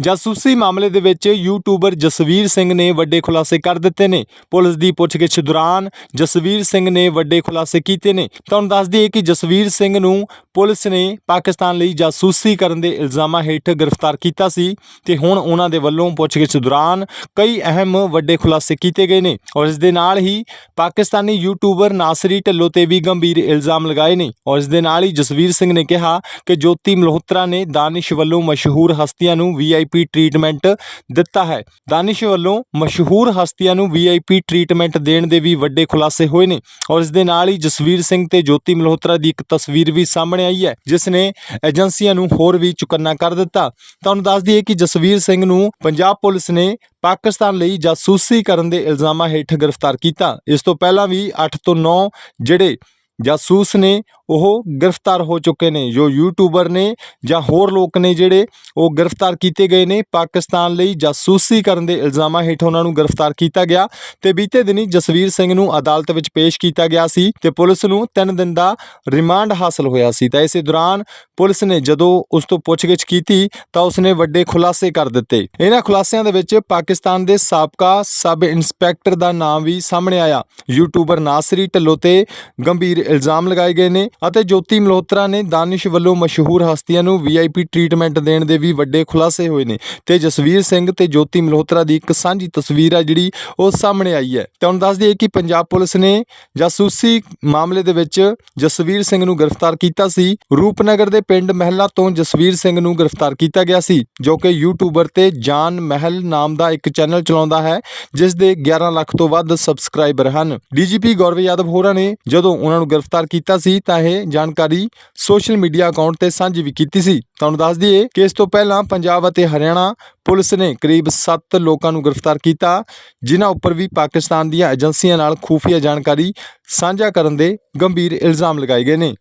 ਜਾਸੂਸੀ ਮਾਮਲੇ ਦੇ ਵਿੱਚ ਯੂਟਿਊਬਰ ਜਸਵੀਰ ਸਿੰਘ ਨੇ ਵੱਡੇ ਖੁਲਾਸੇ ਕਰ ਦਿੱਤੇ ਨੇ। ਪੁਲਿਸ ਦੀ ਪੁੱਛਗਿੱਛ ਦੌਰਾਨ ਜਸਵੀਰ ਸਿੰਘ ਨੇ ਵੱਡੇ ਖੁਲਾਸੇ ਕੀਤੇ ਨੇ। ਤੁਹਾਨੂੰ ਦੱਸ ਦਈਏ ਕਿ ਜਸਵੀਰ ਸਿੰਘ ਨੂੰ ਪੁਲਿਸ ਨੇ ਪਾਕਿਸਤਾਨ ਲਈ ਜਾਸੂਸੀ ਕਰਨ ਦੇ ਇਲਜ਼ਾਮਾਂ ਹੇਠ ਗ੍ਰਿਫਤਾਰ ਕੀਤਾ ਸੀ ਤੇ ਹੁਣ ਉਹਨਾਂ ਦੇ ਵੱਲੋਂ ਪੁੱਛਗਿੱਛ ਦੌਰਾਨ ਕਈ ਅਹਿਮ ਵੱਡੇ ਖੁਲਾਸੇ ਕੀਤੇ ਗਏ ਨੇ ਔਰ ਇਸ ਦੇ ਨਾਲ ਹੀ ਪਾਕਿਸਤਾਨੀ ਯੂਟਿਊਬਰ ਨਾਸਰੀ ਢਿੱਲੋਂ ਤੇ ਵੀ ਗੰਭੀਰ ਇਲਜ਼ਾਮ ਲਗਾਏ ਨੇ। ਔਰ ਇਸ ਦੇ ਨਾਲ ਹੀ ਜਸਵੀਰ ਸਿੰਘ ਨੇ ਕਿਹਾ ਕਿ ਜੋਤੀ ਮਲਹੋਤਰਾ ਨੇ ਦਾਨਿਸ਼ ਵੱਲੋਂ ਮਸ਼ਹੂਰ ਹਸਤੀਆਂ ਨੂੰ ਵੀ ਵੀਆਈਪੀ ਟ੍ਰੀਟਮੈਂਟ ਦਿੱਤਾ ਹੈ। ਦਾਨਿਸ਼ ਵੱਲੋਂ ਮਸ਼ਹੂਰ ਹਸਤੀਆਂ ਨੂੰ ਵੀਆਈਪੀ ਟ੍ਰੀਟਮੈਂਟ ਦੇਣ ਦੇ ਵੀ ਵੱਡੇ ਖੁਲਾਸੇ ਹੋਏ ਨੇ। ਔਰ ਇਸ ਦੇ ਨਾਲ ਹੀ ਜਸਵੀਰ ਸਿੰਘ ਤੇ ਜੋਤੀ ਮਲਹੋਤਰਾ ਦੀ ਇੱਕ ਤਸਵੀਰ ਵੀ ਸਾਹਮਣੇ ਆਈ ਹੈ, ਜਿਸ ਨੇ ਏਜੰਸੀਆਂ ਨੂੰ ਹੋਰ ਵੀ ਚੁਕੰਨਾ ਕਰ ਦਿੱਤਾ। ਤੁਹਾਨੂੰ ਦੱਸ ਦਈਏ ਕਿ ਜਸਵੀਰ ਸਿੰਘ ਨੂੰ ਪੰਜਾਬ ਪੁਲਿਸ ਨੇ ਪਾਕਿਸਤਾਨ ਲਈ ਜਾਸੂਸੀ ਕਰਨ ਦੇ ਇਲਜ਼ਾਮਾਂ ਹੇਠ ਗ੍ਰਿਫਤਾਰ ਕੀਤਾ। ਇਸ ਤੋਂ ਪਹਿਲਾਂ ਵੀ 8 ਤੋਂ 9 ਜਿਹੜੇ ਜਾਸੂਸ ਨੇ ਉਹ ਗ੍ਰਿਫਤਾਰ ਹੋ ਚੁੱਕੇ ਨੇ। ਜੋ ਯੂਟਿਊਬਰ ਨੇ ਜਾਂ ਹੋਰ ਲੋਕ ਨੇ ਜਿਹੜੇ ਉਹ ਗ੍ਰਿਫਤਾਰ ਕੀਤੇ ਗਏ ਨੇ, ਪਾਕਿਸਤਾਨ ਲਈ ਜਾਸੂਸੀ ਕਰਨ ਦੇ ਇਲਜ਼ਾਮਾਂ ਹੇਠ ਉਹਨਾਂ ਨੂੰ ਗ੍ਰਿਫਤਾਰ ਕੀਤਾ ਗਿਆ ਤੇ ਬੀਤੇ ਦਿਨੀ ਜਸਵੀਰ ਸਿੰਘ ਨੂੰ ਅਦਾਲਤ ਵਿੱਚ ਪੇਸ਼ ਕੀਤਾ ਗਿਆ ਸੀ ਤੇ ਪੁਲਿਸ ਨੂੰ 3 ਦਿਨ ਦਾ ਰਿਮਾਂਡ ਹਾਸਲ ਹੋਇਆ ਸੀ। ਤਾਂ ਇਸੇ ਦੌਰਾਨ ਪੁਲਿਸ ਨੇ ਜਦੋਂ ਉਸ ਤੋਂ ਪੁੱਛਗਿੱਛ ਕੀਤੀ ਤਾਂ ਉਸਨੇ ਵੱਡੇ ਖੁਲਾਸੇ ਕਰ ਦਿੱਤੇ। ਇਹਨਾਂ ਖੁਲਾਸਿਆਂ ਦੇ ਵਿੱਚ ਪਾਕਿਸਤਾਨ ਦੇ ਸਾਬਕਾ ਸਬ ਇੰਸਪੈਕਟਰ ਦਾ ਨਾਮ ਵੀ ਸਾਹਮਣੇ ਆਇਆ। ਯੂਟਿਊਬਰ ਨਾਸਰੀ ਢਿੱਲੋਂ ਤੇ ਗੰਭੀਰ ਇਲਜ਼ਾਮ ਲਗਾਏ ਗਏ ਨੇ ਅਤੇ ਜੋਤੀ ਮਲਹੋਤਰਾ ਨੇ ਦਾਨਿਸ਼ ਵੱਲੋਂ ਮਸ਼ਹੂਰ ਹਸਤੀਆਂ ਨੂੰ ਵੀਆਈਪੀ ਟ੍ਰੀਟਮੈਂਟ ਦੇਣ ਦੇ ਵੀ ਵੱਡੇ ਖੁਲਾਸੇ ਹੋਏ ਨੇ ਤੇ ਜਸਵੀਰ ਸਿੰਘ ਤੇ ਜੋਤੀ ਮਲਹੋਤਰਾ ਦੀ ਇੱਕ ਸਾਂਝੀ ਤਸਵੀਰ ਆ ਜਿਹੜੀ ਉਹ ਸਾਹਮਣੇ ਆਈ ਹੈ। ਤੁਹਾਨੂੰ ਦੱਸ ਦਈਏ ਕਿ ਪੰਜਾਬ ਪੁਲਿਸ ਨੇ ਜਾਸੂਸੀ ਮਾਮਲੇ ਦੇ ਵਿੱਚ ਜਸਵੀਰ ਸਿੰਘ ਨੂੰ ਗ੍ਰਿਫਤਾਰ ਕੀਤਾ ਸੀ। ਰੂਪਨਗਰ ਦੇ ਪਿੰਡ ਮਹਿਲਾ ਤੋਂ ਜਸਵੀਰ ਸਿੰਘ ਨੂੰ ਗ੍ਰਿਫਤਾਰ ਕੀਤਾ ਗਿਆ ਸੀ, ਜੋ ਕਿ ਯੂਟਿਊਬਰ ਤੇ ਜਾਨ ਮਹਿਲ ਨਾਮ ਦਾ ਇੱਕ ਚੈਨਲ ਚਲਾਉਂਦਾ ਹੈ, ਜਿਸ ਦੇ 11 ਲੱਖ ਤੋਂ ਵੱਧ ਸਬਸਕ੍ਰਾਈਬਰ ਹਨ। ਡੀਜੀਪੀ ਗੌਰਵ ਯਾਦਵ ਹੋਰਾਂ ਨੇ ਜਦੋਂ ਉਹਨਾਂ ਨੂੰ ਗ੍ਰਿਫਤਾਰ ਕੀਤਾ ਸੀ, ਤਾਂ ਇਹ ਜਾਣਕਾਰੀ ਸੋਸ਼ਲ ਮੀਡੀਆ ਅਕਾਊਂਟ ਤੇ ਸਾਂਝੀ ਵੀ ਕੀਤੀ ਸੀ। ਤੁਹਾਨੂੰ ਦੱਸ ਦਈਏ ਕਿ ਇਸ ਤੋਂ ਪਹਿਲਾਂ ਪੰਜਾਬ ਅਤੇ ਹਰਿਆਣਾ ਪੁਲਿਸ ਨੇ ਕਰੀਬ 7 ਲੋਕਾਂ ਨੂੰ ਗ੍ਰਿਫਤਾਰ ਕੀਤਾ, ਜਿਨ੍ਹਾਂ ਉੱਪਰ ਵੀ ਪਾਕਿਸਤਾਨ ਦੀਆਂ ਏਜੰਸੀਆਂ ਨਾਲ ਖੂਫੀਆ ਜਾਣਕਾਰੀ ਸਾਂਝਾ ਕਰਨ ਦੇ ਗੰਭੀਰ ਇਲਜ਼ਾਮ ਲਗਾਏ ਗਏ ਨੇ।